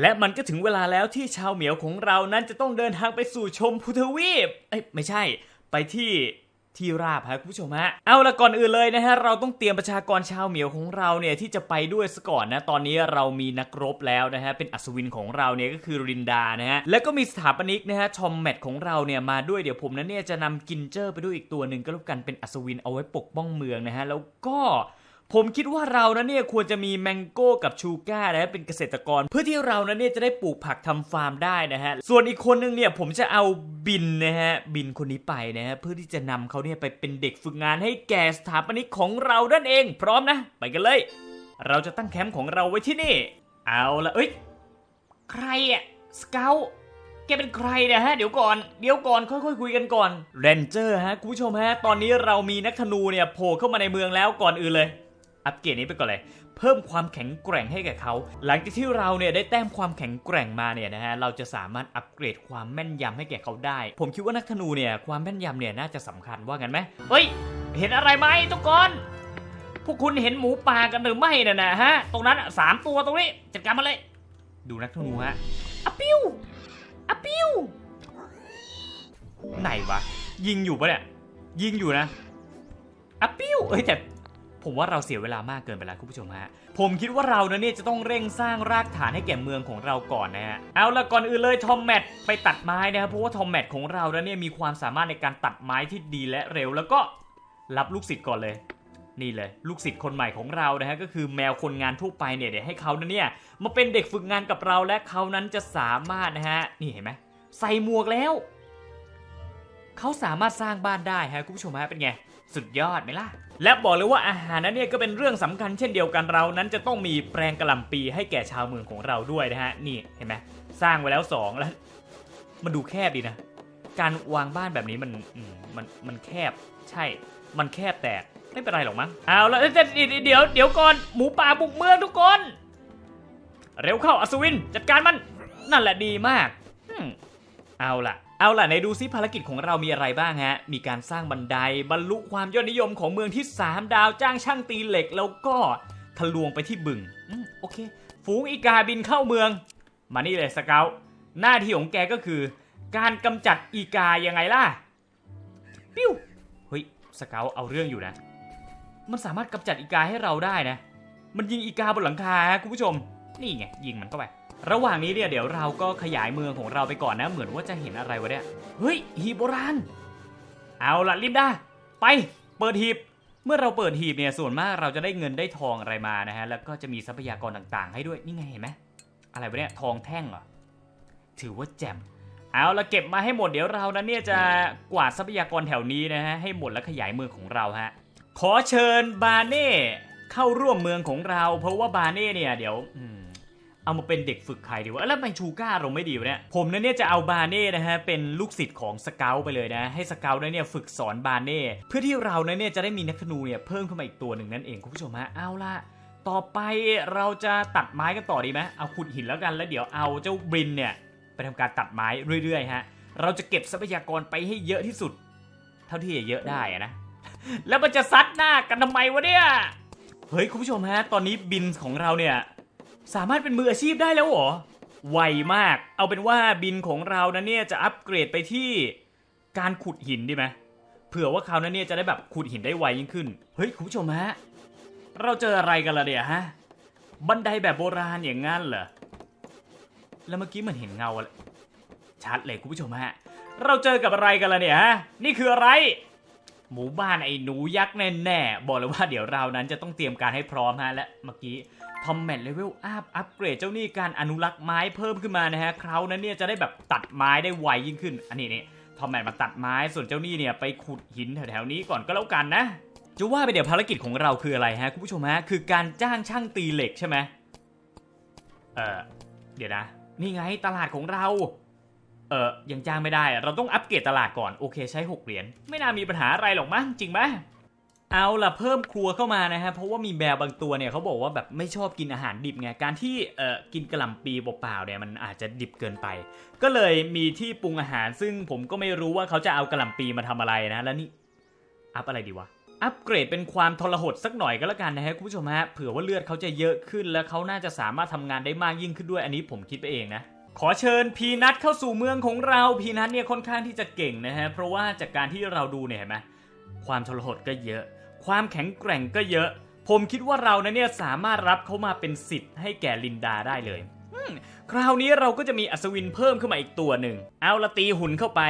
และมันก็ถึงเวลาแล้วที่ชาวเหมียวของเรานั้นจะต้องเดินทางไปสู่ชมพูทวีปเอ้ยไม่ใช่ ไปที่ที่ราบฮะคุณผู้ชมฮะเอาละก่อนอื่นเลยนะฮะเราต้องเตรียมประชากรชาวเหมียวของเราเนี่ยที่จะไปด้วยซะก่อนนะตอนนี้เรามีนักรบแล้วนะฮะเป็นอัศวินของเราเนี่ยก็คือรินดานะฮะแล้วก็มีสถาปนิกนะฮะชอมแมทของเราเนี่ยมาด้วยเดี๋ยวผมนั้นเนี่ยจะนำกินเจอร์ไปด้วยอีกตัวหนึ่งก็แล้วกันเป็นอัศวินเอาไว้ปกป้องเมืองนะฮะแล้วก็ ผมคิดว่าเรานั้นเนี่ยควรจะมีแมงโก้กับชูก้านะฮะเป็นเกษตรกร เพื่อที่เรานั้นเนี่ยจะได้ปลูกผักทำฟาร์มได้นะฮะส่วนอีกคนนึงเนี่ยผมจะเอาบินนะฮะบินคนนี้ไปนะฮะเพื่อที่จะนำเขาเนี่ยไปเป็นเด็กฝึกงานให้แก่สถาปนิกของเรานั่นเอง พร้อมนะ ไปกันเลย เราจะตั้งแคมป์ของเราไว้ที่นี่ เอาละเอ้ยใครอะสเกลแกเป็นใครเนี่ยฮะเดี๋ยวก่อนเดี๋ยวก่อนค่อยๆคุยกันก่อนเรนเจอร์ฮะคุณผู้ชมฮะตอนนี้เรามีนักธนูเนี่ยโผล่เข้ามาในเมืองแล้วก่อนอื่นเลย อัปเกรดนี้ไปก่อนเลย เพิ่มความแข็งแกร่งให้แก่เขา หลังจากที่เราเนี่ยได้แต้มความแข็งแกร่งมาเนี่ยนะฮะ เราจะสามารถอัปเกรดความแม่นยำให้แก่เขาได้ ผมคิดว่านักธนูเนี่ยความแม่นยำเนี่ยน่าจะสำคัญว่างั้นไหมเฮ้ย เห็นอะไรไหมทุกคน พวกคุณเห็นหมูป่ากันหรือไม่น่ะนะฮะ ตรงนั้นอะสามตัวตรงนี้จัดการมาเลย ดูนักธนูฮะอะปิ้วอะปิ้วไหนวะ ยิงอยู่ปะเนี่ย ยิงอยู่นะอะปิ้วเอ้ยแต่ ผมว่าเราเสียเวลามากเกินไปแล้วคุณผู้ชมฮะ ผมคิดว่าเราเนี่ยจะต้องเร่งสร้างรากฐานให้แก่เมืองของเราก่อนนะฮะ เอาละก่อนอื่นเลยทอมแมทไปตัดไม้นะครับ เพราะว่าทอมแมทของเราเนี่ยมีความสามารถในการตัดไม้ที่ดีและเร็ว แล้วก็รับลูกศิษย์ก่อนเลยนี่เลยลูกศิษย์คนใหม่ของเรานะฮะก็คือแมวคนงานทั่วไปเนี่ยเดี๋ยวให้เขานะเนี่ยมาเป็นเด็กฝึกงานกับเราและเขานั้นจะสามารถนะฮะนี่เห็นไหมใส่หมวกแล้ว เขาสามารถสร้างบ้านได้ฮะคุณผู้ชมฮะเป็นไง สุดยอดไหมล่ะ และบอกเลยว่าอาหารนั้นเนี่ยก็เป็นเรื่องสำคัญเช่นเดียวกันเรานั้นจะต้องมีแปลงกระหล่ำปีให้แก่ชาวเมืองของเราด้วยนะฮะ นี่เห็นไหมสร้างไว้แล้วสองแล้ว มันดูแคบดีนะ การวางบ้านแบบนี้มันมันมันแคบใช่ มันแคบแต่ไม่เป็นไรหรอกมั้งเอาละเอ้ยเดี๋ยวเดี๋ยวเดี๋ยวก่อนหมูป่าบุกเมืองทุกคน เร็วเข้าอัศวิน จัดการมันนั่นแหละดีมากอืมเอาล่ะ เอาล่ะในดูซิภารกิจของเรามีอะไรบ้างฮะ มีการสร้างบันไดบรรลุความยอดนิยมของเมืองที่ 3 ดาวจ้างช่างตีเหล็ก แล้วก็ทะลวงไปที่บึงอโอเค ฝูงอีกาบินเข้าเมือง มานี่เลยสเกลหน้าที่ของแกก็คือ การกำจัดอีกายังไงล่ะ ปิ้ว เฮ้ยสเกลเอาเรื่องอยู่นะ มันสามารถกำจัดอีกาให้เราได้นะ มันยิงอีกาบนหลังคาคุณผู้ชม นี่ไงยิงมันเข้าไป ระหว่างนี้เนี่ยเดี๋ยวเราก็ขยายเมืองของเราไปก่อนนะ เหมือนว่าจะเห็นอะไรวะเนี่ย เฮ้ย หีบโบราณ เอาละลินดา ไป เปิดหีบ เมื่อเราเปิดหีบเนี่ย ส่วนมากเราจะได้เงินได้ทองอะไรมานะฮะ แล้วก็จะมีทรัพยากรต่างๆ ให้ด้วย นี่ไงเห็นไหมอะไรวะเนี่ย ทองแท่งเหรอ ถือว่าแจ่ม เอาละเก็บมาให้หมด เดี๋ยวเรานั้นเนี่ยจะกวาดทรัพยากรแถวนี้นะฮะ ให้หมดแล้วขยายเมืองของเราฮะ ขอเชิญบาเน่เข้าร่วมเมืองของเรา เพราะว่าบาเน่เนี่ยเดี๋ยว อืม เอามาเป็นเด็กฝึกใครดีวะแล้วไมชูก้าเราไม่ดีวะเนี่ยผมนั้นเนี่ยจะเอาบาเน่นะฮะเป็นลูกศิษย์ของสเกลไปเลยนะ ให้สเกลนั้นเนี่ยฝึกสอนบาเน่เพื่อที่เรานั้นเนี่ยจะได้มีนักธนูเนี่ยเพิ่มขึ้นมาอีกตัวหนึ่งนั่นเองคุณผู้ชมฮะเอาละต่อไปเราจะตัดไม้กันต่อดีไหมเอาขุดหินแล้วกันแล้วเดี๋ยวเอาเจ้าบรินเนี่ยไปทำการตัดไม้เรื่อยๆฮะเราจะเก็บทรัพยากรไปให้เยอะที่สุด เท่าที่จะเยอะได้นะแล้วมันจะซัดหน้ากันทำไมวะเนี่ยเฮ้ยคุณผู้ชมฮะ ตอนนี้บินของเราเนี่ย สามารถเป็นมืออาชีพได้แล้วเหรอ ไวมาก เอาเป็นว่าบินของเรานะเนี่ยจะอัปเกรดไปที่การขุดหินดีไหมเผื่อว่าเขาวนั้นเนี่ยจะได้แบบขุดหินได้ไวยิ่งขึ้น เฮ้ยคุณผู้ชมฮะ เราเจออะไรกันละเนี่ยฮะ บันไดแบบโบราณอย่างงั้นเหรอ แล้วเมื่อกี้เหมือนเห็นเงาอะไรชัดเลยคุณผู้ชมฮะ เราเจอกับอะไรกันละเนี่ยฮะ นี่คืออะไร หมู่บ้านไอ้หนูยักษ์แน่ๆ บอกเลยว่าเดี๋ยวเรานั้นจะต้องเตรียมการให้พร้อมฮะและเมื่อกี้ ทอมแมทเลเวลอัพอัปเกรดเจ้านี่การอนุรักษ์ไม้เพิ่มขึ้นมานะฮะคราวนั้นเนี่ยจะได้แบบตัดไม้ได้ไวยิ่งขึ้น อันนี้นี่ทอมแมทมาตัดไม้ส่วนเจ้านี่เนี่ยไปขุดหินแถวๆนี้ก่อนก็แล้วกันนะจะว่าไปเดี๋ยวภารกิจของเราคืออะไรฮะคุณผู้ชมฮะคือการจ้างช่างตีเหล็กใช่ไหมเออเดี๋ยวนะ นี่ไงตลาดของเรา เออยังจ้างไม่ได้อะเราต้องอัปเกรดตลาดก่อนโอเคใช้หกเหรียญไม่น่ามีปัญหาอะไรหรอกมั้งจริงไหม เอาล่ะเพิ่มครัวเข้ามานะฮะเพราะว่ามีแมวบางตัวเนี่ยเขาบอกว่าแบบไม่ชอบกินอาหารดิบไงการที่เอ่อกินกระหล่ำปีเปล่าๆเนี่ยมันอาจจะดิบเกินไป ก็เลยมีที่ปรุงอาหาร ซึ่งผมก็ไม่รู้ว่าเขาจะเอากระหล่ำปีมาทำอะไรนะ แล้วนี่อัพอะไรดีวะอัปเกรดเป็นความทรหดสักหน่อยก็แล้วกันนะฮะคุณผู้ชมฮะเผื่อว่าเลือดเขาจะเยอะขึ้น แล้วเขาน่าจะสามารถทำงานได้มากยิ่งขึ้นด้วยอันนี้ผมคิดไปเองนะขอเชิญพีนัทเข้าสู่เมืองของเราพีนัทเนี่ยค่อนข้างที่จะเก่งนะฮะเพราะว่าจากการที่เราดูเนี่ยเห็นไหมความทรหดก็เยอะ ความแข็งแกร่งก็เยอะ ผมคิดว่าเรานะเนี่ยสามารถรับเขามาเป็นสิทธิ์ให้แก่ลินดาได้เลยคราวนี้เราก็จะมีอัศวินเพิ่มขึ้นมาอีกตัวหนึ่ง เอาละตีหุ่นเข้าไป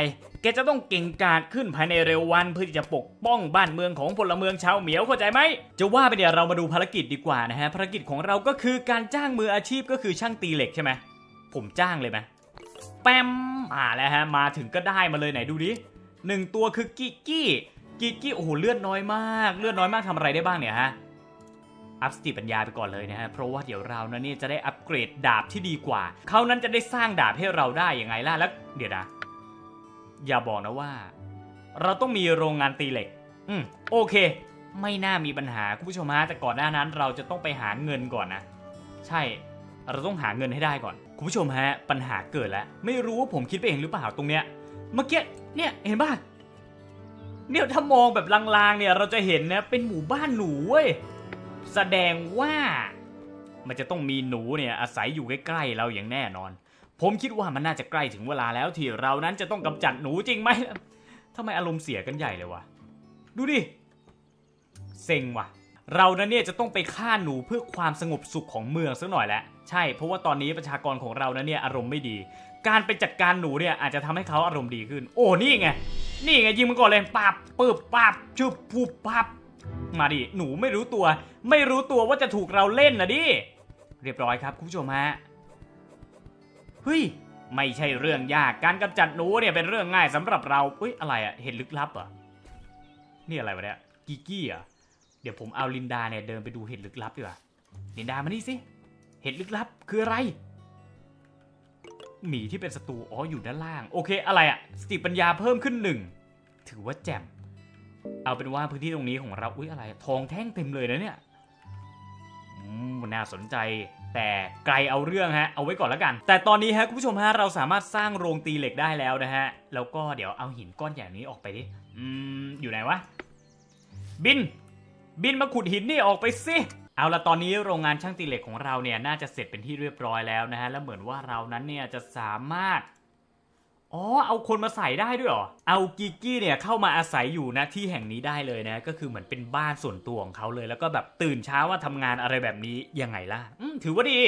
แกจะต้องเก่งกาจขึ้นภายในเร็ววันเพื่อที่จะปกป้องบ้านเมืองของพลเมืองชาวเหมียวเข้าใจไหม จะว่าไปเดี๋ยวเรามาดูภารกิจดีกว่านะฮะ ภารกิจของเราก็คือการจ้างมืออาชีพก็คือช่างตีเหล็กใช่ไหม ผมจ้างเลยไหมแปมอ่าแล้วฮะ มาถึงก็ได้มาเลยไหนดูดิหนึ่งตัวคือกิกกี้ กิกกี้โอ้โหเลือดน้อยมาก เลือดน้อยมากทำอะไรได้บ้างเนี่ยฮะอัพสติปัญญาไปก่อนเลยนะฮะ เพราะว่าเดี๋ยวเรานะเนี่ยจะได้อัปเกรดดาบที่ดีกว่า เขานั้นจะได้สร้างดาบให้เราได้ยังไงล่ะ แล้วเดี๋ยวนะ อย่าบอกนะว่า เราต้องมีโรงงานตีเหล็ก อืมโอเค ไม่น่ามีปัญหาคุณผู้ชมฮะ แต่ก่อนหน้านั้นเราจะต้องไปหาเงินก่อนนะ ใช่ เราต้องหาเงินให้ได้ก่อน คุณผู้ชมฮะ ปัญหาเกิดแล้ว ไม่รู้ว่าผมคิดไปเองหรือเปล่าตรงเนี้ย เมื่อกี้ เนี่ย เห็นป่ะ เนี่ยถ้ามองแบบลางๆเนี่ยเราจะเห็นนะเป็นหมู่บ้านหนูเว้ยแสดงว่ามันจะต้องมีหนูเนี่ยอาศัยอยู่ใกล้ๆเราอย่างแน่นอน ผมคิดว่ามันน่าจะใกล้ถึงเวลาแล้วที่เรานั้นจะต้องกำจัดหนูจริงไหมทำไมอารมณ์เสียกันใหญ่เลยวะดูดิเซ็งว่ะ เรานั้นเนี่ยจะต้องไปฆ่าหนูเพื่อความสงบสุขของเมืองสักหน่อยแหละใช่เพราะว่าตอนนี้ประชากรของเรานั้นเนี่ยอารมณ์ไม่ดี การไปจัดการหนูเนี่ยอาจจะทำให้เขาอารมณ์ดีขึ้น โอ้นี่ไง นี่ไงยิงมันก่อนเลยปับปึบปับชุบปุบปับมาดิหนูไม่รู้ตัว ไม่รู้ตัวว่าจะถูกเราเล่นนะดิเรียบร้อยครับคุณผู้ชมฮะเฮ้ยไม่ใช่เรื่องยากการกำจัดหนูเนี่ยเป็นเรื่องง่ายสำหรับเราเฮ้ยอะไรอะเห็นลึกลับเหรอนี่อะไรวะเนี่ยกิกกี้อะเดี๋ยวผมเอาลินดาเนี่ยเดินไปดูเห็ดลึกลับดีกว่าลินดามานี่สิเห็ดลึกลับคืออะไร หมีที่เป็นศัตรูอ๋ออยู่ด้านล่าง โอเคอะไรอะสติปัญญาเพิ่มขึ้นหนึ่งถือว่าแจ่มเอาเป็นว่าพื้นที่ตรงนี้ของเราอุ้ยอะไร ทองแท่งเต็มเลยนะเนี่ยอืมน่าสนใจแต่ไกลเอาเรื่องฮะ เอาไว้ก่อนแล้วกัน แต่ตอนนี้ฮะคุณผู้ชมฮะเราสามารถสร้างโรงตีเหล็กได้แล้วนะฮะ แล้วก็เดี๋ยวเอาหินก้อนใหญ่นี้ออกไปดิอืมอยู่ไหนวะ บิน บินมาขุดหินนี่ออกไปสิ เอาละตอนนี้โรงงานช่างตีเหล็กของเราเนี่ยน่าจะเสร็จเป็นที่เรียบร้อยแล้วนะฮะ แล้วเหมือนว่าเรานั้นเนี่ยจะสามารถ อ๋อ เอาคนมาใส่ได้ด้วยเหรอ เอากิกกี้เนี่ยเข้ามาอาศัยอยู่นะที่แห่งนี้ได้เลยนะ ก็คือเหมือนเป็นบ้านส่วนตัวของเขาเลย แล้วก็แบบตื่นเช้าว่าทำงานอะไรแบบนี้ยังไงล่ะถือว่าดี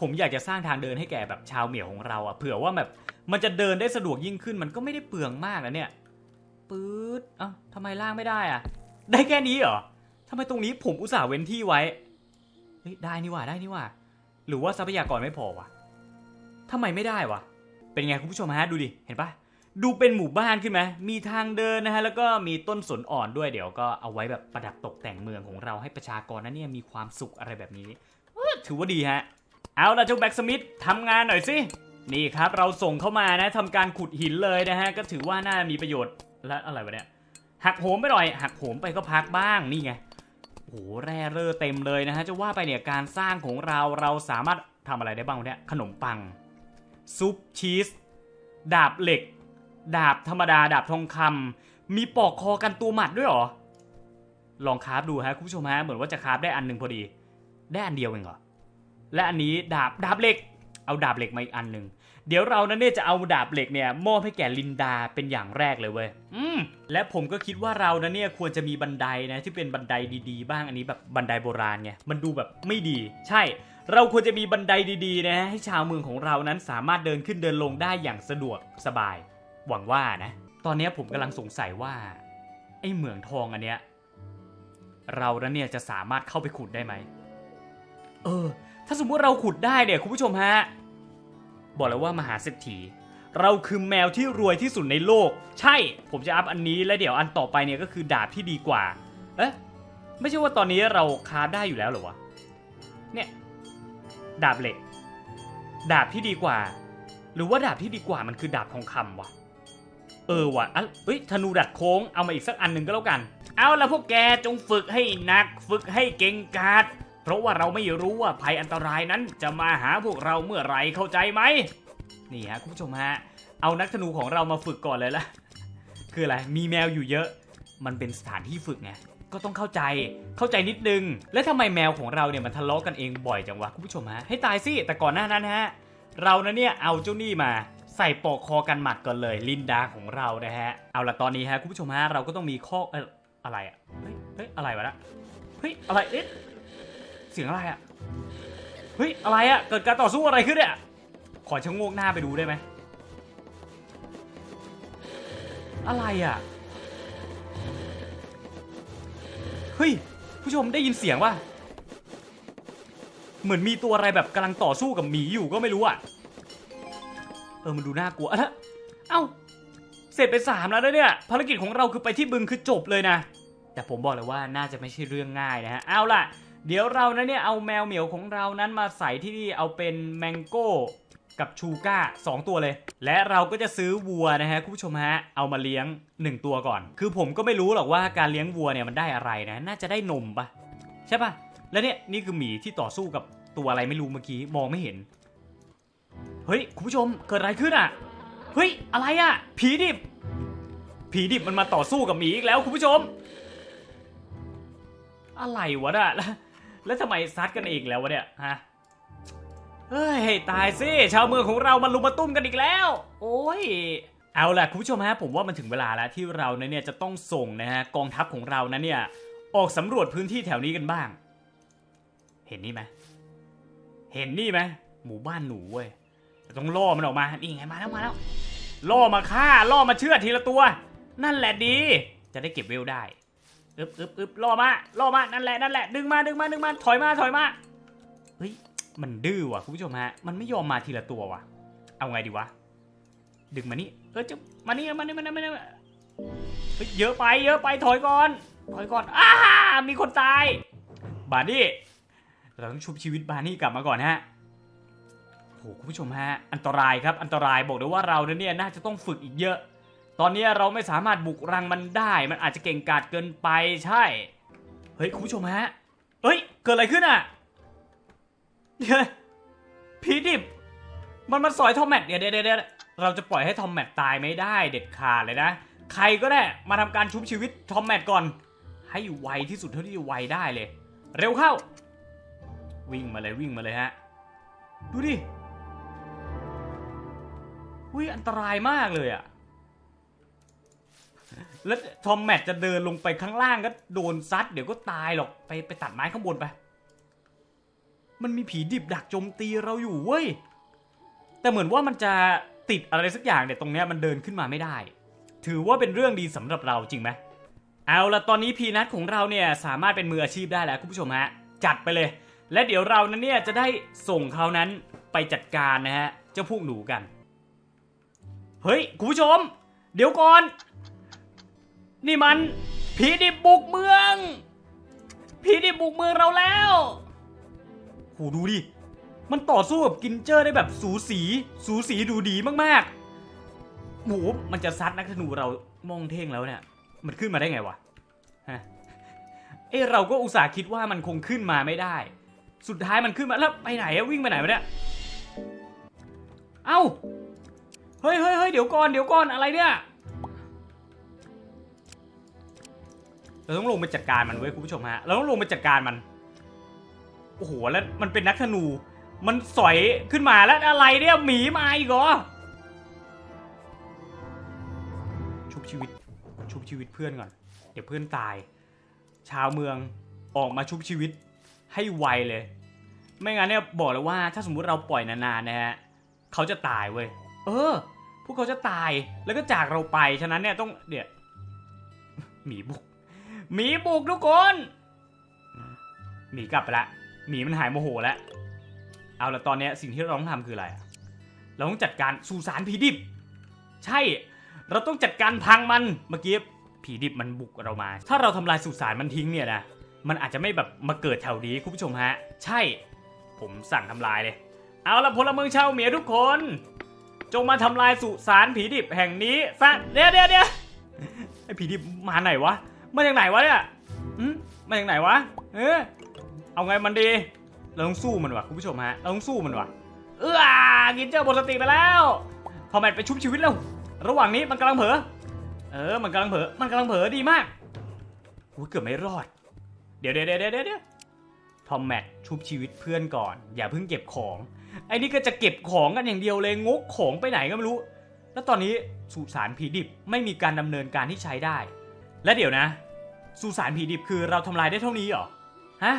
ผมอยากจะสร้างทางเดินให้แก่แบบชาวเหมียวของเราอะเผื่อว่าแบบมันจะเดินได้สะดวกยิ่งขึ้น มันก็ไม่ได้เปลืองมากนะเนี่ย ปื๊ด เอ้าทำไมล่างไม่ได้อะได้แค่นี้เหรอทำไมตรงนี้ผมอุตส่าห์เว้นที่ไว้ เฮ้ยได้นี่ว่าได้นี่ว่า หรือว่าทรัพยากรไม่พอวะทำไมไม่ได้วะ เป็นไงคุณผู้ชมฮะดูดิ เห็นปะดูเป็นหมู่บ้านขึ้นไหมมีทางเดินนะฮะ แล้วก็มีต้นสนอ่อนด้วย เดี๋ยวก็เอาไว้แบบประดับตกแต่งเมืองของเราให้ประชากรนั้นเนี่ยมีความสุขอะไรแบบนี้ ถือว่าดีฮะ เอาละเจ้าแบ็กสมิธทำงานหน่อยสิ นี่ครับเราส่งเข้ามานะทำการขุดหินเลยนะฮะ ก็ถือว่าน่ามีประโยชน์ และอะไรวะเนี่ย หักโหมไปหน่อย หักโหมไปก็พักบ้าง นี่ไง โอ้โหแร่เร่อเต็มเลยนะฮะจะว่าไปเนี่ยการสร้างของเราเราสามารถทำอะไรได้บ้างเนี่ยขนมปัง ซุปชีส ดาบเหล็ก ดาบธรรมดา ดาบทองคำมีปอกคอกันตัวหมัดด้วยหรอ ลองคราฟดูฮะคุณผู้ชมฮะเหมือนว่าจะคราฟได้อันหนึ่งพอดี ได้อันเดียวเองเหรอ และอันนี้ดาบดาบเหล็ก เอาดาบเหล็กมาอีกอันหนึ่ง เดี๋ยวเรานั้นเนี่ยจะเอาดาบเหล็กเนี่ยมอบให้แก่ลินดาเป็นอย่างแรกเลยเว้ย อืม และผมก็คิดว่าเรานั้นเนี่ยควรจะมีบันไดนะที่เป็นบันไดดีๆ บ้างอันนี้แบบบันไดโบราณไง มันดูแบบไม่ดี ใช่ เราควรจะมีบันไดดีๆนะให้ชาวเมืองของเรานั้นสามารถเดินขึ้นเดินลงได้อย่างสะดวกสบาย หวังว่านะ ตอนนี้ผมกำลังสงสัยว่าไอ้เหมืองทองอันเนี้ยเรานั้นเนี่ยจะสามารถเข้าไปขุดได้ไหม เออ ถ้าสมมุติเราขุดได้เนี่ยคุณผู้ชมฮะ บอกเลยว่ามหาเศรษฐีเราคือแมวที่รวยที่สุดในโลก ใช่ผมจะอัพอันนี้และเดี๋ยวอันต่อไปเนี่ยก็คือดาบที่ดีกว่า เอ๊ะไม่ใช่ว่าตอนนี้เราคราฟได้อยู่แล้วหรอวะเนี่ยดาบเหล็ก ดาบที่ดีกว่า หรือว่าดาบที่ดีกว่ามันคือดาบทองคำวะเออวะอะเอ้ยธนูดัดโค้งเอามาอีกสักอันหนึ่งก็แล้วกัน เอาละพวกแกจงฝึกให้นัก ฝึกให้เก่งกาจ เพราะว่าเราไม่รู้ว่าภัยอันตรายนั้นจะมาหาพวกเราเมื่อไรเข้าใจไหมนี่ฮะคุณผู้ชมฮะเอานักธนูของเรามาฝึกก่อนเลยละคืออะไรมีแมวอยู่เยอะ มันเป็นสถานที่ฝึกไงก็ต้องเข้าใจเข้าใจนิดนึง และทำไมแมวของเราเนี่ยมันทะเลาะกันเองบ่อยจังวะคุณผู้ชมฮะให้ตายสิแต่ก่อนหน้านั้นฮะเรานะเนี่ยเอาเจ้านี่มาใส่ปอกคอกันหมัดก่อนเลย ลินดาของเรานะฮะเอาละตอนนี้ฮะคุณผู้ชมฮะเราก็ต้องมีข้อเอออะไรอะเฮ้ยอะไรวะนะเฮ้ยอะไรเอ๊ะ สียงอะไรอะเฮ้ย อะไรอะเกิดการต่อสู้อะไรขึ้นเนี่ย ขอชะงกหน้าไปดูได้ไหม อะไรอะเฮ้ย ผู้ชมได้ยินเสียงว่าเหมือนมีตัวอะไรแบบกำลังต่อสู้กับหมีอยู่ก็ไม่รู้อะเออ มันดูน่ากลัวอะแล้วเอ้า เสร็จไปสามแล้วนะเนี่ย ภารกิจของเราคือไปที่บึงคือจบเลยนะ แต่ผมบอกเลยว่าน่าจะไม่ใช่เรื่องง่ายนะฮะ เอาล่ะ เดี๋ยวเรานะเนี่ยเอาแมวเหมียวของเรานั้นมาใส่ที่นี่เอาเป็นแมงโก้กับชูก้าสองตัวเลย และเราก็จะซื้อวัวนะฮะคุณผู้ชมฮะเอามาเลี้ยงหนึ่งตัวก่อน คือผมก็ไม่รู้หรอกว่าการเลี้ยงวัวเนี่ยมันได้อะไรนะ น่าจะได้นมปะใช่ปะแล้วเนี่ยนี่คือหมีที่ต่อสู้กับตัวอะไรไม่รู้เมื่อกี้มองไม่เห็น เฮ้ยคุณผู้ชมเกิดอะไรขึ้นอะเฮ้ยอะไรอะ ผีดิบ ผีดิบมันมาต่อสู้กับหมีอีกแล้วคุณผู้ชม อะไรวะน่ะ แล้วทำไมซัดกันอีกแล้ววะเนี่ยฮะเฮ้ยตายสิชาวเมืองของเรามันลุมมาตุ้มกันอีกแล้ว โอ้ยเอาล่ะคุณผู้ชมฮะผมว่ามันถึงเวลาแล้วที่เราเนี่ยจะต้องส่งนะฮะกองทัพของเรานะเนี่ยออกสำรวจพื้นที่แถวนี้กันบ้าง เห็นนี่ไหมเห็นนี่ไหมหมู่บ้านหนูเว้ยต้องล่อมันออกมานี่ไงมาแล้วมาแล้วล่อมาฆ่าล่อมาเชื่อดทีละตัว นั่นแหละดี จะได้เก็บเวลได้ อึบอึบอึบล่อมาล่อมานั่นแหละนั่นแหละดึงมาดึงมาดึงมาถอยมาถอยมาเฮ้ยมันดื้อว่ะคุณผู้ชมฮะมันไม่ยอมมาทีละตัวว่ะ เอาไงดีวะดึงมานี่เออจะมานี่มานี่มานี่มานี่เฮ้ยเยอะไปเยอะไปถอยก่อนถอยก่อนอ้ามีคนตาย บาร์นี่เราต้องชุบชีวิตบาร์นี่กลับมาก่อนฮะโอ้โหคุณผู้ชมฮะ อันตรายครับอันตรายบอกเลยว่าเราเนี่ยน่าจะต้องฝึกอีกเยอะ ตอนนี้เราไม่สามารถบุกรังมันได้ มันอาจจะเก่งกาจเกินไปใช่ เฮ้ยคุณผู้ชมฮะ เฮ้ย เกิดอะไรขึ้นอะเดี๋ยผีดิบ มันมาสอยทอมแมทเดี๋ยวเดี๋ยวเเราจะปล่อยให้ทอมแมทตายไม่ได้เด็ดขาดเลยนะ ใครก็ได้มาทำการชุบชีวิตทอมแมทก่อน ให้ไวที่สุดเท่าที่จะไวได้เลย เร็วเข้า วิ่งมาเลยวิ่งมาเลยฮะ ดูดิอุ้ยอันตรายมากเลยอะ แล้วทอมแมทจะเดินลงไปข้างล่างก็โดนซัด เดี๋ยวก็ตายหรอก ไปไปตัดไม้ข้างบนไป มันมีผีดิบดักโจมตีเราอยู่เว้ย แต่เหมือนว่ามันจะติดอะไรสักอย่างเนี่ยตรงเนี้ยมันเดินขึ้นมาไม่ได้ ถือว่าเป็นเรื่องดีสำหรับเราจริงไหมเอาละตอนนี้พีนัทของเราเนี่ยสามารถเป็นมืออาชีพได้แล้วคุณผู้ชมฮะ จัดไปเลย และเดี๋ยวเรานั้นเนี่ยจะได้ส่งเขานั้นไปจัดการนะฮะเจ้าพวกหนูกัน เฮ้ยคุณผู้ชม เดี๋ยวก่อน นี่มัน ผีดิบบุกเมือง ผีดิบบุกเมืองเราแล้วโหดูดิ มันต่อสู้กับกินเจอร์ได้แบบสูสี สูสีดูดีมากๆโหมันจะซัดนักธนูเรามองเท่งแล้วเนี่ย มันขึ้นมาได้ไงวะฮะเอ้เราก็อุตส่าห์คิดว่ามันคงขึ้นมาไม่ได้ สุดท้ายมันขึ้นมาแล้วไปไหนอะวิ่งไปไหนวะเนี่ย เอ้า เฮ้ยเฮ้ยเฮ้ยเดี๋ยวก่อนเดี๋ยวก่อนอะไรเนี่ย เราต้องลงไปจัดการมันเว้ยคุณผู้ชมฮะ เราต้องลงไปจัดการมัน โอ้โห แล้วมันเป็นนักธนู มันสอยขึ้นมาแล้วอะไรเนี่ยหมีมาอีกเหรอ ชุบชีวิต ชุบชีวิตเพื่อนก่อน เดี๋ยวเพื่อนตาย ชาวเมืองออกมาชุบชีวิตให้ไวเลย ไม่งั้นเนี่ยบอกเลยว่าถ้าสมมุติเราปล่อยนานๆนะฮะเขาจะตายเว้ย เออ พวกเขาจะตาย แล้วก็จากเราไป ฉะนั้นเนี่ยต้องเดี๋ยวหมีบุก หมีบุกทุกคนหมีกลับไปละหมีมันหายโมโหแล้วเอาละตอนนี้สิ่งที่เราต้องทำคืออะไรเราต้องจัดการสุสานผีดิบ ใช่ เราต้องจัดการพังมันเมื่อกี้ผีดิบมันบุกเรามา ถ้าเราทำลายสุสานมันทิ้งเนี่ยนะมันอาจจะไม่แบบมาเกิดแถวนี้คุณผู้ชมฮะ ใช่ ผมสั่งทำลายเลย เอาละพลเมืองชาวเหมียทุกคน จงมาทำลายสุสานผีดิบแห่งนี้ซะเดี๋ยวเดี๋ยวเดี๋ยวไอผีดิบมาไหนวะ มาจากไหนวะเนี่ยอืมมาจากไหนวะ เออเอาไงมันดี เราต้องสู้มันวะคุณผู้ชมฮะ เราต้องสู้มันวะเออกินเจ้าหมดสติไปแล้ว พอแมทไปชุบชีวิตแล้ว ระหว่างนี้มันกำลังเผลอ เออ มันกำลังเผลอ มันกำลังเผลอดีมากโหกูเกือบไม่รอด เดี๋ยวเดี๋ยวเดี๋ยวเดี๋ยวเทอมแมทชุบชีวิตเพื่อนก่อน อย่าเพิ่งเก็บของ ไอ้นี่ก็จะเก็บของกันอย่างเดียวเลยงกของไปไหนก็ไม่รู้ แล้วตอนนี้สุสานผีดิบไม่มีการดำเนินการที่ใช้ได้ และเดี๋ยวนะสุสานผีดิบคือเราทำลายได้เท่านี้เหรอ ฮะ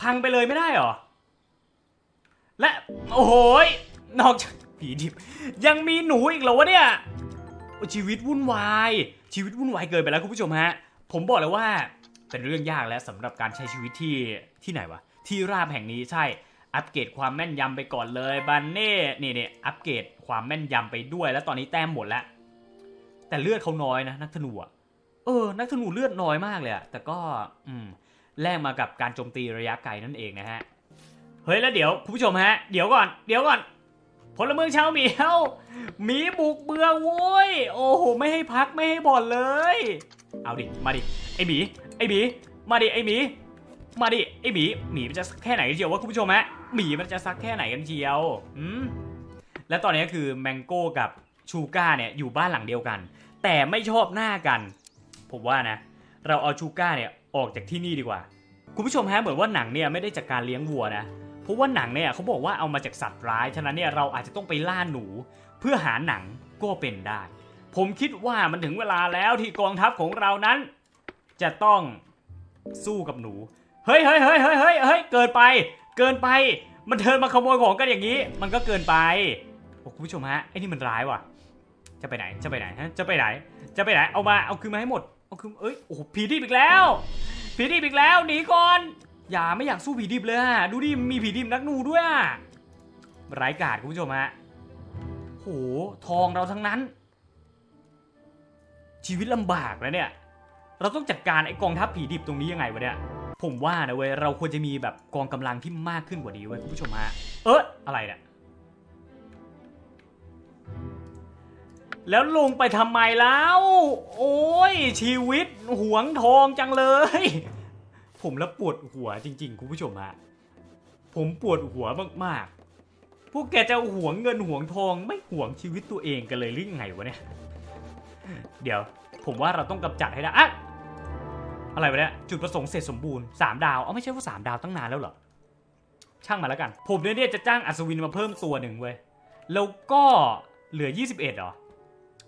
พังไปเลยไม่ได้เหรอ และ โอ้โหยนอกจากผีดิบ ยังมีหนูอีกเหรอวะเนี่ย ชีวิตวุ่นวาย ชีวิตวุ่นวายเกินไปแล้วคุณผู้ชมฮะ ผมบอกเลยว่าเป็นเรื่องยากแล้วสำหรับการใช้ชีวิตที่ที่ไหนวะ ที่ราบแห่งนี้ใช่ อัปเกรดความแม่นยำไปก่อนเลยบันเน่เนี่นี่อัปเกรดความแม่นยำไปด้วย แล้วตอนนี้แต้มหมดแล้ว แต่เลือดเขาน้อยนะนักธนูอะ เออ นักธนูเลือดน้อยมากเลยอะแต่ก็อืมแลกมากับการโจมตีระยะไกลนั่นเองนะฮะ เฮ้ยแล้วเดี๋ยวคุณผู้ชมฮะ เดี๋ยวก่อน เดี๋ยวก่อน พลเมืองชาวหมียวหมีบุกเบืองโว้ย โอ้โห ไม่ให้พักไม่ให้บ่อนเลย เอาดิ มาดิ ไอหมี ไอหมี มาดิ ไอหมี มาดิ ไอหมี หมีมันจะสักแค่ไหนกันเชียววะคุณผู้ชมฮะ หมีมันจะสักแค่ไหนกันเชียว อืม และตอนนี้คือแมงโก้กับชูก้าเนี่ยอยู่บ้านหลังเดียวกัน แต่ไม่ชอบหน้ากัน ผมว่านะ เราเอาชูก้าเนี่ยออกจากที่นี่ดีกว่า คุณผู้ชมฮะเหมือนว่าหนังเนี่ยไม่ได้จากการเลี้ยงวัวนะเพราะว่าหนังเนี่ยเขาบอกว่าเอามาจากสัตว์ร้ายฉะนั้นเนี่ยเราอาจจะต้องไปล่าหนู เพื่อหาหนังก็เป็นได้ ผมคิดว่ามันถึงเวลาแล้วที่กองทัพของเรานั้น จะต้องสู้กับหนูเฮ้ยเฮ้ยเฮ้ยเฮ้ยเฮ้ยเฮ้ยเกินไป เกินไป มันเดินมาขโมยของกันอย่างนี้ มันก็เกินไปโอ้คุณผู้ชมฮะไอ้นี่มันร้ายว่ะ จะไปไหน จะไปไหนฮะ จะไปไหน จะไปไหน เอามา เอาคืนมาให้หมด เอาคืนเอ้ยโอ้โหผีดิบอีกแล้ว ผีดิบอีกแล้วหนีก่อน อย่าไม่อยากสู้ผีดิบเลยอะดูดิมีผีดิบนักหนูด้วยอะไร้กาดคุณผู้ชมฮะโหทองเราทั้งนั้น ชีวิตลำบากแล้วเนี่ย เราต้องจัดการไอ้กองทัพผีดิบตรงนี้ยังไงวะเนี่ยผมว่านะเว้ยเราควรจะมีแบบกองกำลังที่มากขึ้นกว่านี้เว้ยคุณผู้ชมฮะเอ๊ะอะไรเนี่ย แล้วลงไปทำไมแล้ว โอ้ย ชีวิตหวงทองจังเลย ผมแล้วปวดหัวจริง ๆ คุณผู้ชมฮะ ผมปวดหัวมากๆ พวกแกจะหวงเงินหวงทองไม่หวงชีวิตตัวเองกันเลยหรือไงวะเนี่ย เดี๋ยว ผมว่าเราต้องกำจัดให้ได้อะอะไรวะเนี่ย จุดประสงค์เสร็จสมบูรณ์สามดาว เอาไม่ใช่ว่าสามดาวตั้งนานแล้วเหรอ ช่างมาแล้วกัน ผมเนี่ยเนี่ยจะจ้างอัศวินมาเพิ่มตัวหนึ่งเว้ย แล้วก็เหลือ 21เหรอ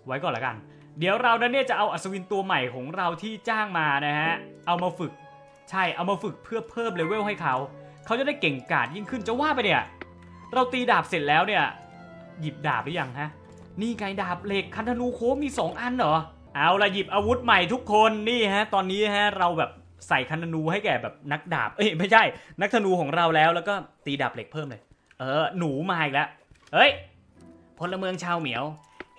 ไว้ก่อนละกัน เดี๋ยวเรานั้นเนี่ยจะเอาอัศวินตัวใหม่ของเราที่จ้างมานะฮะ เอามาฝึก ใช่ เอามาฝึกเพื่อเพิ่มเลเวลให้เขา เขาจะได้เก่งกาจยิ่งขึ้นจะว่าไปเนี่ย เราตีดาบเสร็จแล้วเนี่ย หยิบดาบหรือยังฮะ นี่ไงดาบเหล็กคันธนูโค้มี 2 อันเหรอ เอาละหยิบอาวุธใหม่ทุกคนนี่ฮะ ตอนนี้ฮะเราแบบใส่คันธนูให้แก่แบบนักดาบ เอ้ยไม่ใช่ นักธนูของเราแล้วแล้วก็ตีดาบเหล็กเพิ่มเลย เออหนูมาอีกแล้ว เฮ้ยพลเมืองชาวเหมียว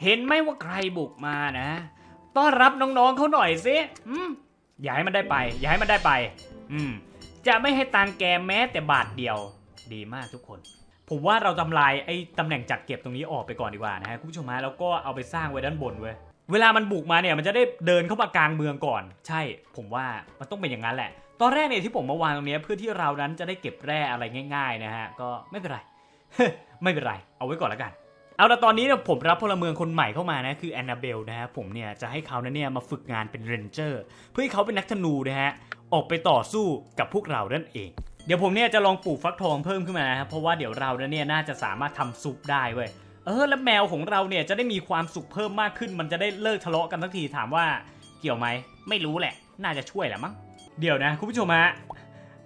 เห็นไหมว่าใครบุกมานะ ต้อนรับน้องๆเขาหน่อยสิอืมอย่าให้มันได้ไป อย่าให้มันได้ไป อืม จะไม่ให้ตังแกแม้แต่บาทเดียว ดีมากทุกคน ผมว่าเราทำลายไอ้ตำแหน่งจัดเก็บตรงนี้ออกไปก่อนดีกว่านะฮะคุณผู้ชมฮะแล้วก็เอาไปสร้างไว้ด้านบนเว้ยเวลามันบุกมาเนี่ยมันจะได้เดินเข้ามากลางเมืองก่อน ใช่ ผมว่ามันต้องเป็นอย่างนั้นแหละ ตอนแรกเนี่ยที่ผมมาวางตรงนี้เพื่อที่เรานั้นจะได้เก็บแร่อะไรง่าย ๆ นะฮะ ก็ไม่เป็นไร ไม่เป็นไร เอาไว้ก่อนละกัน เอาละตอนนี้เนี่ยผมรับพลเมืองคนใหม่เข้ามานะคือแอนนาเบลนะฮะผมเนี่ยจะให้เขานั้นเนี่ยมาฝึกงานเป็นเรนเจอร์เพื่อให้เขาเป็นนักธนูนะฮะออกไปต่อสู้กับพวกเรานั่นเอง เดี๋ยวผมเนี่ยจะลองปลูกฟักทองเพิ่มขึ้นมานะครับเพราะว่าเดี๋ยวเราเนี่ยน่าจะสามารถทำซุปได้เว้ยเออแล้วแมวของเราเนี่ยจะได้มีความสุขเพิ่มมากขึ้น มันจะได้เลิกทะเลาะกันสักทีถามว่าเกี่ยวไหมไม่รู้แหละ น่าจะช่วยแหละมั้งเดี๋ยวนะคุณผู้ชมฮะ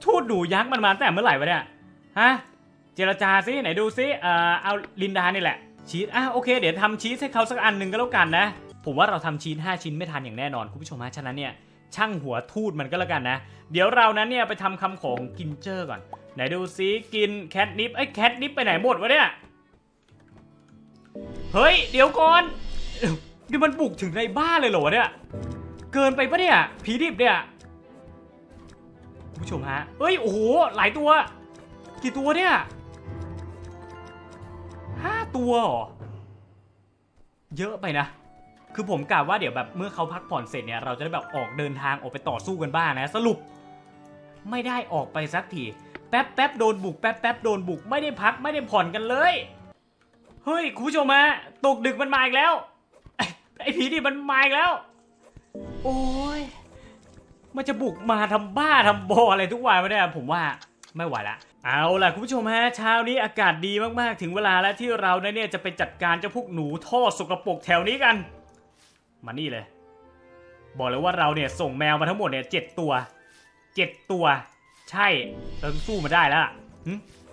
ทูดดูยักษ์มันมาแต่เมื่อไหร่วะเนี่ยฮะเจรจาซิไหนดูซิเอ่อเอาลินดานี่แหละ ชีสอะโอเค เดี๋ยวทำชีสให้เขาสักอันหนึ่งก็แล้วกันนะ ผมว่าเราทำชีส5ชิ้นไม่ทันอย่างแน่นอนคุณผู้ชมฮะฉะนั้นเนี่ยช่างหัวทูดมันก็แล้วกันนะ เดี๋ยวเรานั้นเนี่ยไปทำคำของกินเจอร์ก่อน ไหนดูซิกินแคทนิปไอ้ยแคทนิปไปไหนหมดวะเนี่ย เฮ้ย เดี๋ยวก่อนเอ้านี่มันบุกถึงในบ้านเลยเหรอเนี่ย เกินไปปะเนี่ยผีดิบเนี่ยคุณผู้ชมฮะเฮ้ยโอ้โหหลายตัว กี่ตัวเนี่ย ตัวเหรอ เยอะไปนะ คือผมกะว่าเดี๋ยวแบบเมื่อเขาพักผ่อนเสร็จเนี่ย เราจะได้แบบออกเดินทางออกไปต่อสู้กันบ้างนะ สรุป ไม่ได้ออกไปสักที แป๊บแป๊บโดนบุกแป๊บแป๊บโดนบุก ไม่ได้พักไม่ได้ผ่อนกันเลย เฮ้ยคุณผู้ชมฮะตกดึกมันมาอีกแล้ว ไอ้ผีดิบมันมาอีกแล้ว โอ้ยมันจะบุกมาทำบ้าทำบออะไรทุกวันไม่ได้ผมว่าไม่ไหวละ เอาล่ะคุณผู้ชมฮะเช้านี้อากาศดีมากๆ ถึงเวลาแล้วที่เราเนี่ยจะไปจัดการเจ้าพวกหนูท่อสกปรกแถวนี้กัน มานี่เลย บอกเลยว่าเราเนี่ยส่งแมวมาทั้งหมดเนี่ยเจ็ดตัวเจ็ดตัว ใช่เราต้องสู้มาได้แล้วล่ะ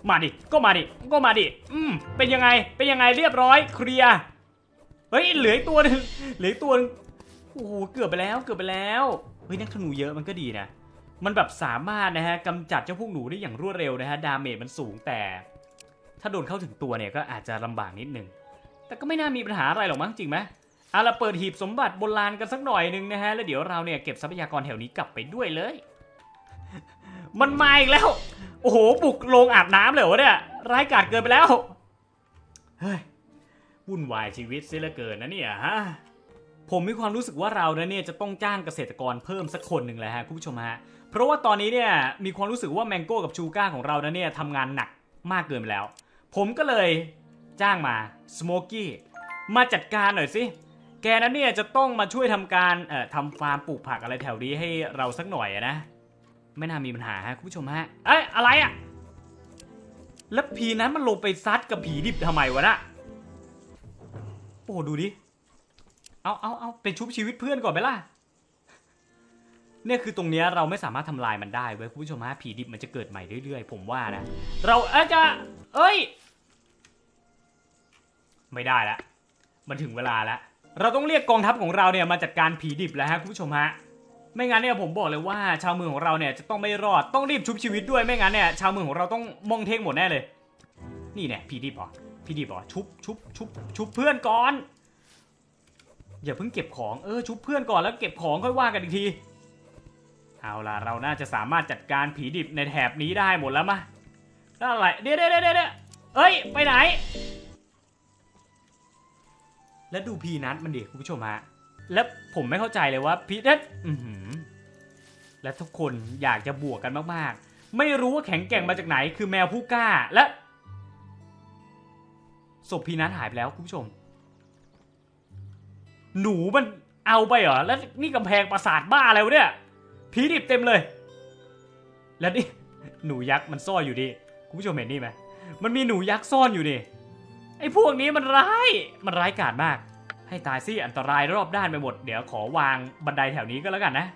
มาดิก็มาดิก็มาดิอืมเป็นยังไงเป็นยังไงเรียบร้อยเคลียร์เฮ้ยเหลืออีกตัวหนึงเหลืออีกตัวหนึงโอ้โหเกือบไปแล้วเกือบไปแล้วเฮ้ยนักธนูเยอะมันก็ดีนะ มันแบบสามารถนะฮะกำจัดเจ้าพวกหนูได้อย่างรวดเร็วนะฮะดาเมจมันสูงแต่ ถ้าโดนเข้าถึงตัวเนี่ยก็อาจจะลำบากนิดนึง แต่ก็ไม่น่ามีปัญหาอะไรหรอกมั้งจริงไหมเอาละเปิดหีบสมบัติโบราณกันสักหน่อยหนึงนะฮะแล้วเดี๋ยวเราเนี่ยเก็บทรัพยากรแถวนี้กลับไปด้วยเลย มันมาอีกแล้ว โอ้โหบุกโรงอาบน้ำเลยเหรอวะเนี่ยร้ายกาจเกินไปแล้วเฮ้ยวุ่นวายชีวิตเสียเหลือเกินนะเนี่ยฮะผมมีความรู้สึกว่าเราเนี่ยจะต้องจ้างเกษตรกรเพิ่มสักคนหนึ่งเลยฮะคุณผู้ชมฮะ เพราะว่าตอนนี้เนี่ยมีความรู้สึกว่าแมงโก้กับชูก้าของเรานะเนี่ยทำงานหนักมากเกินไปแล้ว ผมก็เลยจ้างมาสโมกี้มาจัดการหน่อยสิ แกนั้นเนี่ยจะต้องมาช่วยทำการเอ่อทำฟาร์มปลูกผักอะไรแถวนี้ให้เราสักหน่อยนะ ไม่น่ามีปัญหาฮะคุณผู้ชมฮะ เอ้ยอะไรอะแล้วผีนั้นมันลงไปซัดกับผีดิบทำไมวะน่ะโอ้ดูดิ เอาเอาเอาไปชุบชีวิตเพื่อนก่อนไหมล่ะ เนี่ยคือตรงเนี้ยเราไม่สามารถทำลายมันได้เว้ยคุณผู้ชมฮะผีดิบมันจะเกิดใหม่เรื่อยๆ ผมว่านะ เราอยจะเอ้ย ไม่ได้ละ มันถึงเวลาแล้วเราต้องเรียกกองทัพของเราเนี่ยมาจัดการผีดิบแล้วฮะคุณผู้ชมฮะไม่งั้นเนี่ยผมบอกเลยว่าชาวเมืองของเราเนี่ยจะต้องไม่รอดต้องรีบชุบชีวิตด้วยไม่งั้นเนี่ยชาวเมืองของเราต้องมองเทงหมดแน่เลย นี่เนี่ยผีดิบเหรอผีดิบเหรอชุบชุบชุบชุบเพื่อนก่อน อย่าเพิ่งเก็บของเออชุบเพื่อนก่อนแล้วเก็บของค่อยว่ากันอีกที เอาล่ะ เราน่าจะสามารถจัดการผีดิบในแถบนี้ได้หมดแล้วมะแล้วอะไรเดี๋ยวเดี๋ยวเดี๋ยวเดี๋ยวเอ้ย ไปไหน แล้วดูพีนัทมันดิคุณผู้ชมฮะ แล้วผมไม่เข้าใจเลยว่าพีนัทอือหือและทุกคนอยากจะบวกกันมากๆ ไม่รู้ว่าแข็งแกร่งมาจากไหน คือแมวผู้กล้า และศพพีนัทหายไปแล้วคุณผู้ชม หนูมันเอาไปเหรอ แล้วนี่กำแพงปราสาทบ้าอะไรวะเนี่ย ผีดิบเต็มเลย แล้วนี่หนูยักษ์มันซ่อนอยู่ดิคุณผู้ชมเห็นนี่ไหมมันมีหนูยักษ์ซ่อนอยู่ดิไอ้พวกนี้มันร้ายมันร้ายกาจมาก ให้ตายสิอันตรายรอบด้านไปหมดเดี๋ยวขอวางบันไดแถวนี้ก็แล้วกันนะ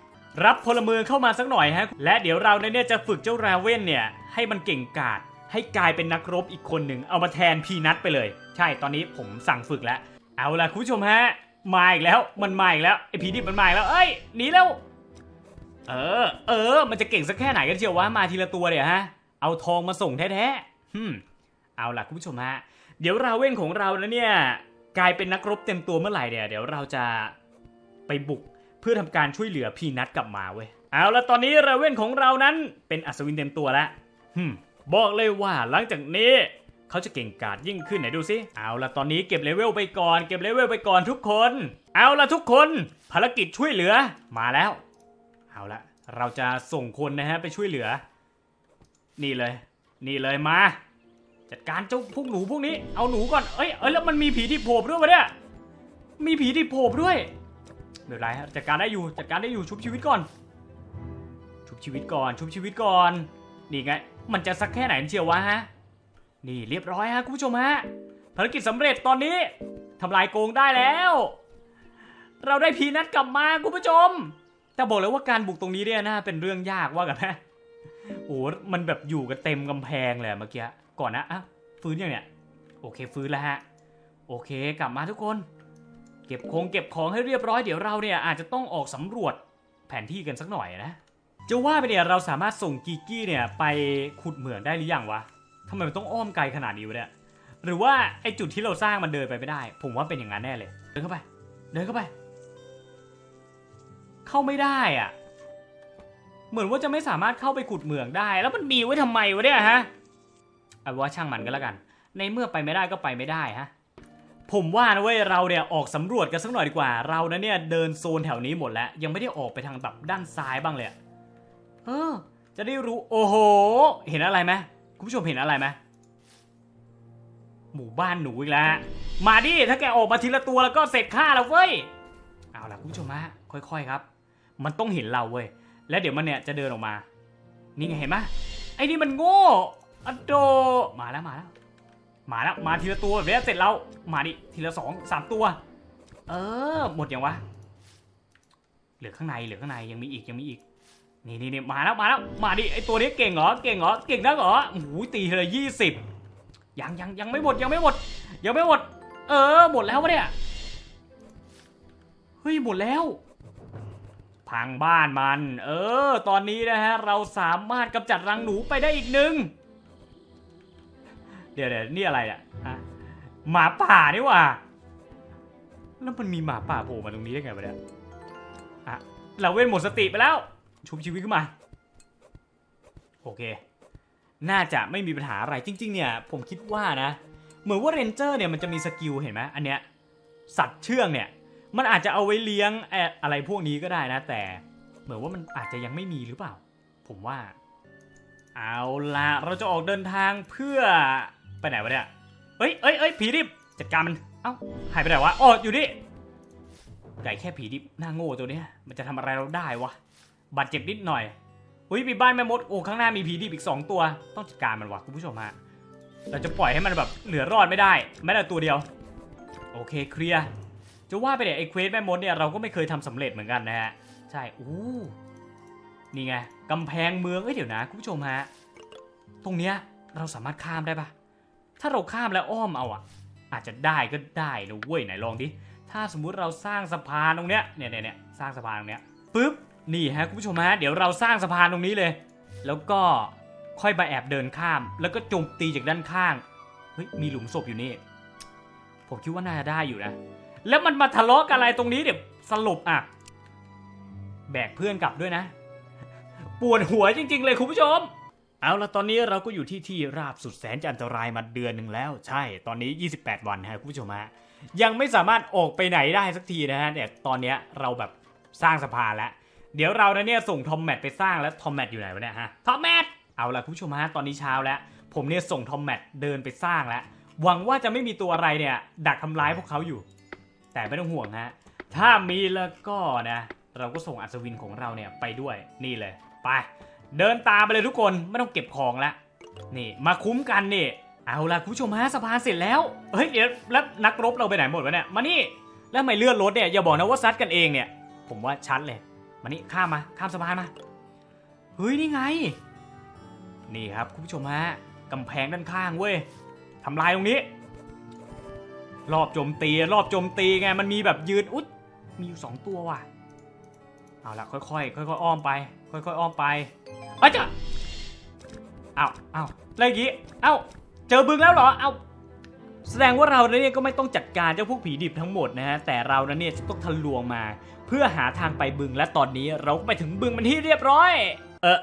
รับพลเมืองเข้ามาสักหน่อยฮะและเดี๋ยวเราเนี่ยจะฝึกเจ้าราเว่นเนี่ยให้มันเก่งกาจให้กลายเป็นนักรบอีกคนหนึ่งเอามาแทนพีนัทไปเลย ใช่ตอนนี้ผมสั่งฝึกแล้ว เอาล่ะคุณผู้ชมฮะมาอีกแล้วมันมาอีกแล้วไอ้ผีดิบมันมาอีกแล้วเอ้ยหนีแล้ว เออ เออ มันจะเก่งสักแค่ไหนกันเชียววะมาทีละตัวเดี๋ยวฮะ เอาทองมาส่งแท้ๆฮึมเอาล่ะคุณผู้ชมฮะ เดี๋ยวราเว่นของเรานะเนี่ย กลายเป็นนักรบเต็มตัวเมื่อไหร่เนี่ยเดี๋ยวเราจะไปบุกเพื่อทำการช่วยเหลือพีนัทกลับมาเว้ย เอาละตอนนี้ราเว่นของเรานั้นเป็นอัศวินเต็มตัวแล้วฮึมบอกเลยว่าหลังจากนี้เขาจะเก่งกาจยิ่งขึ้นไหนดูสิ เอาละตอนนี้เก็บเลเวลไปก่อน เก็บเลเวลไปก่อนทุกคน เอาละทุกคน ภารกิจช่วยเหลือมาแล้ว เอาละเราจะส่งคนนะฮะไปช่วยเหลือ นี่เลย นี่เลยมา จัดการเจ้าพวกหนูพวกนี้เอาหนูก่อนเอ้ยเอ้ยแล้วมันมีผีที่โผล่ด้วยวะเนี่ยมีผีที่โผล่ด้วยไม่เป็นไรฮะจัดการได้อยู่จัดการได้อยู่ชุบชีวิตก่อน ชุบชีวิตก่อน ชุบชีวิตก่อน นี่ไง มันจะสักแค่ไหนเชียววะฮะนี่เรียบร้อยฮะคุณผู้ชมฮะภารกิจสำเร็จตอนนี้ทำลายโกงได้แล้ว เราได้พีนัทกลับมาคุณผู้ชม แต่บอกเลยว่าการบุกตรงนี้เนี่ยน่าเป็นเรื่องยากว่ากันนะโอ้โหมันแบบอยู่กันเต็มกำแพงเลยเมื่อกี้ก่อนนะอะฟื้นยังเนี่ยโอเคฟื้นแล้วฮะโอเคกลับมาทุกคน เก็บของเก็บของให้เรียบร้อยเดี๋ยวเราเนี่ยอาจจะต้องออกสำรวจแผนที่กันสักหน่อยนะจะว่าไปเนี่ยเราสามารถส่งกีกี้เนี่ยไปขุดเหมืองได้หรือยังวะทำไมมันต้องอ้อมไกลขนาดนี้วะเนี่ยหรือว่าไอจุดที่เราสร้างมันเดินไปไม่ได้ ผมว่าเป็นอย่างนั้นแน่เลย เดินเข้าไป เดินเข้าไป เข้าไม่ได้อะเหมือนว่าจะไม่สามารถเข้าไปขุดเหมืองได้ แล้วมันมีไว้ทำไมวะเนี่ยฮะเอาว่าช่างมันก็แล้วกัน ในเมื่อไปไม่ได้ก็ไปไม่ได้ฮะผมว่านะเว้ยเราเนี่ยออกสำรวจกันสักหน่อยดีกว่า เรานะเนี่ยเดินโซนแถวนี้หมดแล้ว ยังไม่ได้ออกไปทางแบบด้านซ้ายบ้างเลยเออ จะได้รู้โอ้โห เห็นอะไรไหมคุณผู้ชมเห็นอะไรไหมหมู่บ้านหนูอีกแล้วมาดิถ้าแกออกมาทีละตัวแล้วก็เสร็จค่าแล้วเว้ยเอาล่ะคุณผู้ชมฮะค่อย ๆ ครับ มันต้องเห็นเราเว้ย แล้วเดี๋ยวมันเนี่ยจะเดินออกมา นี่ไงเห็นไหมไอ้นี่มันโง่อันโดมาแล้วมาแล้ว มาแล้วมาทีละตัวแบบนี้เสร็จแล้วมาดิทีละสองสามตัว เออ หมดยังวะ เหลือข้างในเหลือข้างในยังมีอีกยังมีอีก นี่นี่นี่มาแล้วมาแล้วมาดิไอตัวนี้เก่งเหรอเก่งเหรอเก่งนักเหรอโอ้โหตีทีละยี่สิบยังยังยังไม่หมดยังไม่หมดยังไม่หมด เออหมดแล้ววะเนี่ยเฮ้ยหมดแล้ว พังบ้านมัน เออ ตอนนี้นะฮะ เราสามารถกำจัดรังหนูไปได้อีกหนึ่งเดี๋ยวเดี๋ยวนี่อะไรอะหมาป่านี่ว่า แล้วมันมีหมาป่าโผล่มาตรงนี้ได้ไงวะเนี่ยอะเราเว้นหมดสติไปแล้ว ชุบชีวิตขึ้นมา โอเค น่าจะไม่มีปัญหาอะไรจริง ๆ เนี่ย ผมคิดว่านะ เหมือนว่าเรนเจอร์เนี่ยมันจะมีสกิลเห็นไหมอันเนี้ยสัตว์เชื่องเนี่ย มันอาจจะเอาไว้เลี้ยงเอ่อะไรพวกนี้ก็ได้นะ แต่เหมือนว่ามันอาจจะยังไม่มีหรือเปล่า ผมว่า เอาละเราจะออกเดินทางเพื่อไปไหนวะเนี่ยเอ้ยเอ้ยเอ้ยผีดิบจัดการมันเอ้าหายไปไหนวะอ๋ออยู่นี่ไก่แค่ผีดิบหน้าโง่ตัวเนี้ยมันจะทำอะไรเราได้วะบาดเจ็บนิดหน่อยอุ้ยมีบ้านแม่มดโอ้ข้างหน้ามีผีดิบอีกสองตัว ต้องจัดการมันวะคุณผู้ชมฮะเราจะปล่อยให้มันแบบเหลือรอดไม่ได้แม้แต่ตัวเดียว โอเคเคลียร์ จะว่าไปเนี่ยไอ้เควสแม่มดเนี่ยเราก็ไม่เคยทำสำเร็จเหมือนกันนะฮะ ใช่ อู้นี่ไงกำแพงเมือง เอ้ยเดี๋ยวนะคุณผู้ชมฮะ ตรงเนี้ยเราสามารถข้ามได้ปะถ้าเราข้ามแล้วอ้อมเอาอะอาจจะได้ก็ได้นะเว้ยไหนลองดิ ถ้าสมมุติเราสร้างสะพานตรงเนี้ย เนี่ยเนี่ยเนี่ยสร้างสะพานตรงเนี้ยปึ๊บ นี่ฮะคุณผู้ชมฮะ เดี๋ยวเราสร้างสะพานตรงนี้เลย แล้วก็ค่อยมาแอบเดินข้าม แล้วก็โจมตีจากด้านข้าง เฮ้ย มีหลุมศพอยู่นี่ ผมคิดว่าน่าจะได้อยู่นะ แล้วมันมาทะเลาะกันอะไรตรงนี้เดี๋ยวสรุปอะ แบกเพื่อนกลับด้วยนะ ปวดหัวจริง ๆ เลยคุณผู้ชม เอาละตอนนี้เราก็อยู่ที่ที่ราบสุดแสนจะอันตรายมาเดือนหนึ่งแล้ว ใช่ ตอนนี้ 28 วันฮะคุณผู้ชมฮะ ยังไม่สามารถออกไปไหนได้สักทีนะฮะเนี่ยตอนเนี้ยเราแบบสร้างสะพานแล้ว เดี๋ยวเรานะเนี่ยส่งทอมแมทไปสร้างแล้วทอมแมทอยู่ไหนวะเนี่ยฮะ ทอมแมท เอาละคุณผู้ชมฮะตอนนี้เช้าแล้ว ผมเนี่ยส่งทอมแมทเดินไปสร้างแล้ว หวังว่าจะไม่มีตัวอะไรเนี่ยดักทำร้ายพวกเขาอยู่ แต่ไม่ต้องห่วงฮะ ถ้ามีแล้วก็นะ เราก็ส่งอัศวินของเราเนี่ยไปด้วยนี่เลย ไป เดินตามไปเลยทุกคนไม่ต้องเก็บของละนี่ มาคุ้มกันนี่เอาล่ะคุณผู้ชมฮะสะพานเสร็จแล้วเฮ้ยเดี๋ยวแล้วนักรบเราไปไหนหมดวะเนี่ยมานี่แล้วไม่เลื่อนรถเนี่ยอย่าบอกนะว่าซัดกันเองเนี่ยผมว่าชัดเลยมานี่ข้ามมาข้ามสะพานมาเฮ้ยนี่ไง นี่ครับคุณผู้ชมฮะกำแพงด้านข้างเว้ยทำลายตรงนี้ รอบโจมตีรอบโจมตีไงมันมีแบบยืนอุ๊ยมีอยู่สองตัวว่ะเอาละค่อยๆค่อยๆอ้อมไป ค่อยๆอ้อมไปอ้จ้ะเอาเอาแล้วอย่างงี้เอ้าเจอบึงแล้วเหรอเอ้าแสดงว่าเราเนี่ยก็ไม่ต้องจัดการเจ้าพวกผีดิบทั้งหมดนะฮะแต่เรานั้นเนี่ยจะต้องทะลวงมา เพื่อหาทางไปบึงและตอนนี้เราก็ไปถึงบึงมันที่เรียบร้อย เออ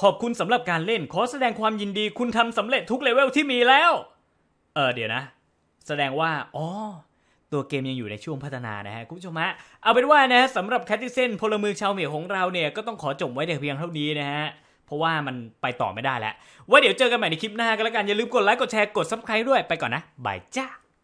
ขอบคุณสำหรับการเล่นขอแสดงความยินดีคุณทำสำเร็จทุกเลเวลที่มีแล้ว เออเดี๋ยวนะ แสดงว่า อ๋อ ตัวเกมยังอยู่ในช่วงพัฒนานะฮะคุณผู้ชมฮะ เอาเป็นว่านะสำหรับแคทติเซนพลเมืองชาวเหมียของเราเนี่ยก็ต้องขอจบไว้แต่เพียงเท่านี้นะฮะเพราะว่ามันไปต่อไม่ได้แล้วไว่าเดี๋ยวเจอกันใหม่ในคลิปหน้ากันแล้วกันอย่าลืมกดไลค์กดแชร์กดซับสไครต์ด้วยไปก่อนนะบายจ้า